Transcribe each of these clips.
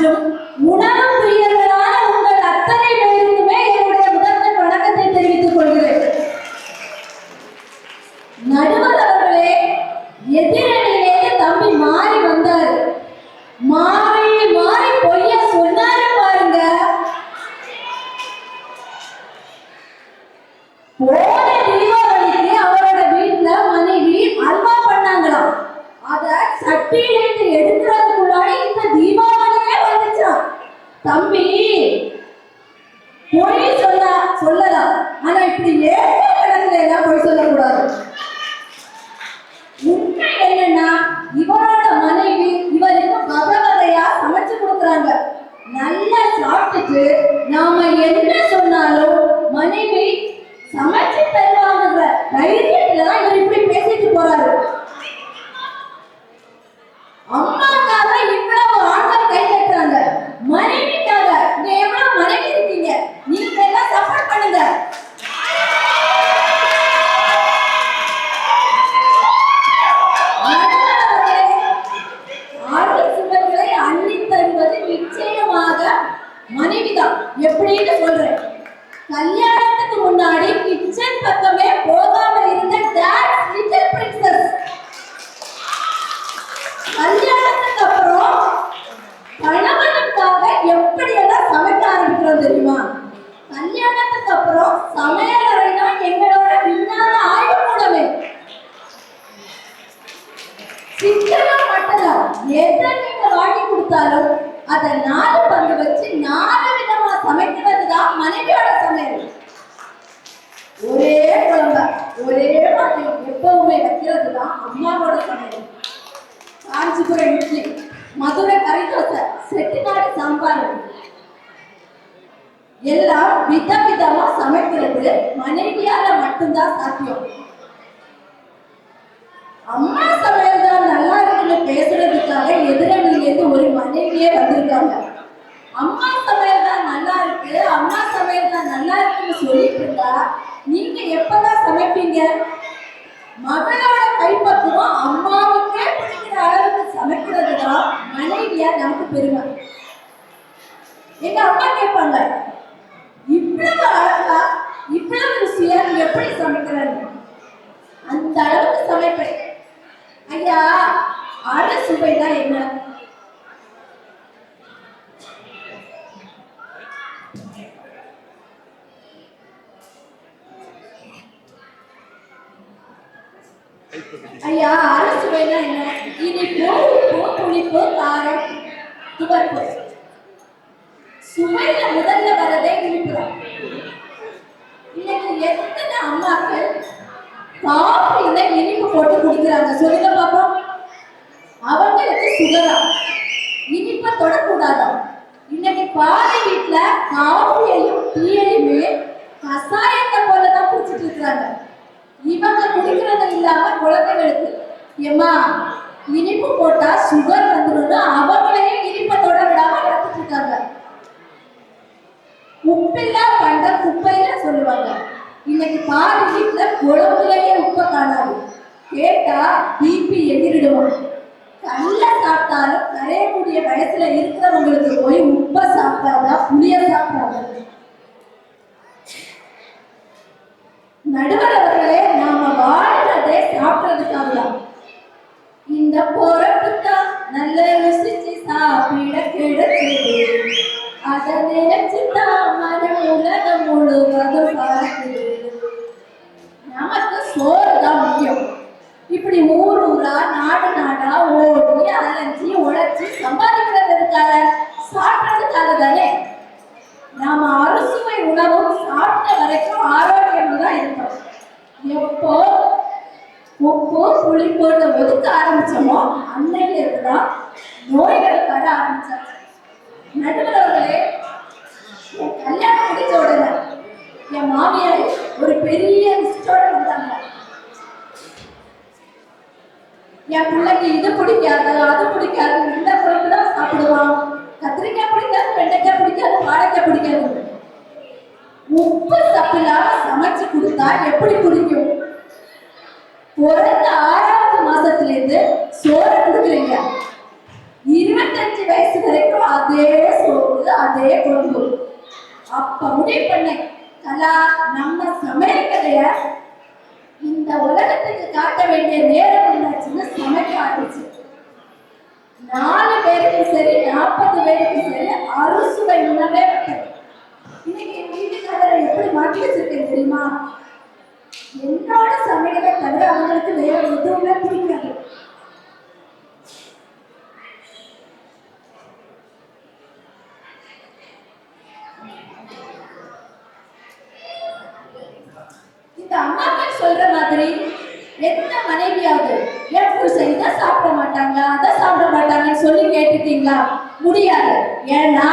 மற்றும் உணவு பிரியர்களான உங்கள் அத்தனை பேருக்குமே என்னுடைய முதன்மை வணக்கத்தை தெரிவித்துக் கொள்கிறேன். நடுவர் அவர்களே எதிரணியிலேயே தம்பி மாறி வந்தார். மாறி மாறி பொய்ய சொன்னாரு பாருங்க. போன தீபாவளிக்கு அவரோட வீட்டுல மனைவி அல்வா பண்ணாங்களாம். அத சட்டியிலே தம்பி பொய் சொல்ல சொல்லலாம் ஆனா இப்படி ஏற்ற இடத்துல எல்லாம் பொய் சொல்லக்கூடாது. உண்மை என்னன்னா இவரோட மனைவி இவருக்கு வகை வகையா சமைச்சு கொடுக்குறாங்க. நல்லா சாப்பிட்டுட்டு நாம என்ன சொன்னாலும் மனைவி சமைச்சு தர மனைவிதான் எப்படின்னு சொல்றேன். கல்யாணத்துக்கு முன்னாடி கிச்சன் பக்கமே போகாம இருந்த டாட் லிட்டில் பிரின்சஸ் கல்யாணத்துக்கு அப்புறம் கணவனுக்காக எப்படியெல்லாம் சமைக்க ஆரம்பிக்கிறோம் தெரியுமா? கல்யாணத்துக்கு அப்புறம் சமையல் அறைனா எங்களோட விஞ்ஞான ஆய்வு கூடவே சிக்கனம் மட்டும் எதை நீங்க வாங்கி கொடுத்தாலும் அதை நான் பங்கு வச்சு நாலு விதமா சமைக்கிறது தான் மனைவியோட சமையல் ஒரே குழம்ப ஒரே மாதிரி எப்பவுமே வைக்கிறது தான் அம்மாவோட சமையல் காஞ்சிபுரம் இட்லி மதுரை கறி தோசை செட்டிநாடு சாம்பார் எல்லாம் விதவிதமா சமைக்கிறது. மனைவியால மட்டும்தான் சாத்தியம். அம்மா சமையல் தான் நல்லா இருக்குன்னு பேசுறதுக்காக எதிரணியிலேருந்து ஒரு மனைவியே வந்திருக்காங்க. அம்மா சமையல் தான் நல்லா இருக்கு. அம்மா சமையல் தான் நல்லா இருக்குன்னு சொல்லிட்டு இருந்தா நீங்க எப்பதான் சமைப்பீங்க? மகளோட கைப்பக்குவம் அம்மாவுக்கே பிடிக்கிற அளவுக்கு சமைக்கிறது தான் மனைவியா நமக்கு பெருமை. எங்க அம்மா கேட்பாங்க இவ்வளவு அழகா இவ்வளவு ருசியா நீ எப்படி சமைக்கிறாரு? அந்த அளவுக்கு சமைப்பேன். ஐயா அரை சுவைனா என்ன? ஐயா அரசு சுவைனா என்ன? இனிப்பு உப்பு புளிப்பு காரம் துவர்ப்பு சுவையில முதல்ல வரதே இனிப்பு தான் இன்னைக்கு எத்தனை அம்மாக்கள் காஃபில இனிப்பு போட்டு குடிக்கிறாங்க சொல்லுங்க பாப்போம் அவங்களுக்கு சுகரா இனிப்ப தொடக்கூடாதாம் இன்னைக்கு பாதி வீட்டுல காவலியையும் டீயையுமே கசாயத்தை போலதான் குடிச்சிட்டு இருக்கிறாங்க. இவங்க குடிக்கிறது இல்லாம குழந்தைகளுக்கு ஏம்மா இனிப்பு போட்டா சுகர் வந்துடும் அவங்களையும் இனிப்பை தொட விடாம நடத்திட்டு இருக்காங்க. உப்பில்லா பண்ட குப்பையில சொல்லுவாங்க. இன்னைக்கு பாதி வீட்டுல குழம்புலயே உப்பை காணாது. கேட்டா பிபி எகிரிடுவோம் அடையக்கூடிய வயசுல இருக்கிறவங்களுக்கு போய் உப்ப சாப்பிட்டாதான் புளிய சாப்பிட்டாங்க நடுவர் அவர்களே நாம வாழ்றதே சாப்பிட்றதுக்காக தான் இந்த பொறப்புத்தான் நல்ல ருசிச்சு சாப்பிட கிடைச்சது அதை நினைச்சுதான் மனம் உலகம் முழுவதும் பார்க்குது இப்படி ஊர் ஊரா நாடு நாடா ஓடி அலைஞ்சி உழைச்சி சம்பாதிக்கிறதுக்காக சாப்பிட்றதுக்காக தானே? நாம அறுசுவை உணவும் சாப்பிட்ட வரைக்கும் ஆரோக்கியமா தான் இருக்கும் எப்போ உப்பு புளிப்போட்டு ஒதுக்க ஆரம்பிச்சோமோ அன்னையில தான் நோய்கள் வர ஆரம்பிச்சாச்சு. நடுவர்களே அவர்களே என் கல்யாணம் முடிச்ச உடனே என் மாமியார் ஒரு பெரிய லிஸ்டோட என் பிள்ளைக்கு இது பிடிக்காது அது பிடிக்காது இந்த பொருள் தான் சாப்பிடுவான். கத்திரிக்காய் பிடிக்காது வெண்டைக்காய் பிடிக்காது வாழைக்காய் பிடிக்காது. உப்பு சப்பிலா சமைச்சு கொடுத்தா எப்படி பிடிக்கும்? பிறந்த ஆறாவது மாசத்துல இருந்து சோறு கொடுக்குறீங்க இருபத்தஞ்சு வயசு வரைக்கும் அதே சோறு அதே குழம்பு. அப்ப முடிவு பண்ணேன். கலா நம்ம சமையல் கதைய இந்த உலகத்துக்கு காட்ட வேண்டிய நேரம் இருந்தாச்சுன்னு சமைக்க ஆரம்பிச்சு நாலு பேருக்கு சரி நாற்பது பேருக்கு சரி அறுசுவை உணவே வைப்பேன் இன்னைக்கு என் வீட்டுக்காரரை எப்படி மாற்றி வச்சிருக்கேன் தெரியுமா என்னோட சமையலை தவிர அவங்களுக்கு வேற எதுவுமே பிடிக்காது இந்த அம்மாக்கள் சொல்ற மாதிரி எந்த மனைவியாவது என் புருஷன் இதை சாப்பிட மாட்டாங்க அதை சாப்பிட மாட்டாங்கன்னு சொல்லி கேட்டுட்டீங்களா முடியாது. ஏன்னா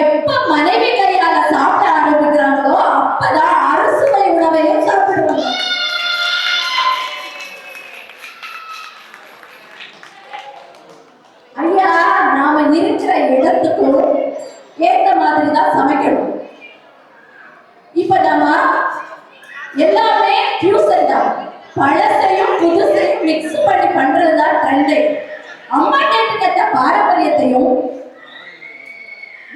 எப்ப மனைவி கையால சாப்பிட ஆரம்பிக்கிறாங்களோ அப்பதான் அறுசுவை உணவையும் சாப்பிடுவாங்க ஐயா நாம இருக்கிற இடத்துக்கும் ஏத்த மாதிரி தான் சமைக்கணும் பண்ணலாமா எல்லாமே ஃபியூசன் தான் பழசையும் புதுசையும் மிக்ஸ் பண்ணி பண்றது தான் ட்ரெண்டு அம்மா கேட்டுக்கத்த பாரம்பரியத்தையும்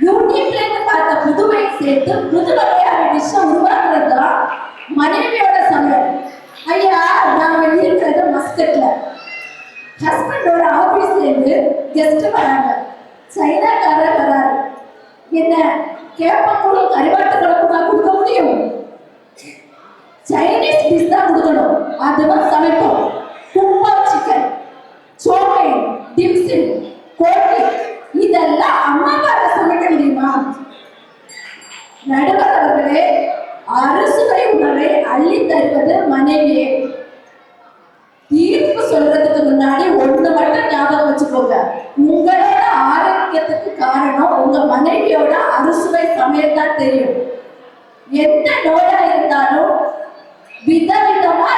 யூடியூப்ல இருந்து பார்த்த புதுமை சேர்த்து புது வகையான டிஷ்ஷை உருவாக்குறது தான் மனைவியோட சமையல். ஐயா நாம இருக்கிறது மஸ்கட்ல. ஹஸ்பண்டோட ஆபீஸ்ல இருந்து கெஸ்ட் வராங்க. சைனாக்காரர் வராரு. என்ன கேப்பக்கூடும் கொடுக்கணும் சமைப்போம் குப்பா சிக்கன் சோமை டிம்சின் கோட்டி இதெல்லாம் அம்மாவால சமைக்க முடியுமா நடுவர் அவர்களே அறுசுவை உணவை அள்ளி தருவது மனைவியே தீர்ப்பு சொல்றதுக்கு முன்னாடி ஒண்ணு மட்டும் ஞாபகம் வச்சுக்கோங்க உங்களோட ஆரோக்கியத்துக்கு காரணம் உங்க மனைவியோட அறுசுவை சமையல் தான் தெரியும் எந்த நோயா இருந்தாலும் விதவிதமா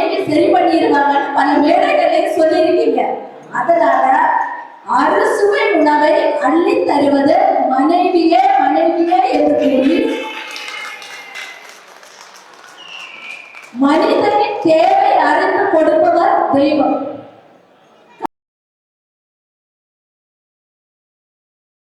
உங்க மனைவி சரி பண்ணிடுவாங்கன்னு பல மேடைகளை சொல்லியிருக்கீங்க. அதனால அறுசுவை உணவை அள்ளி தருவது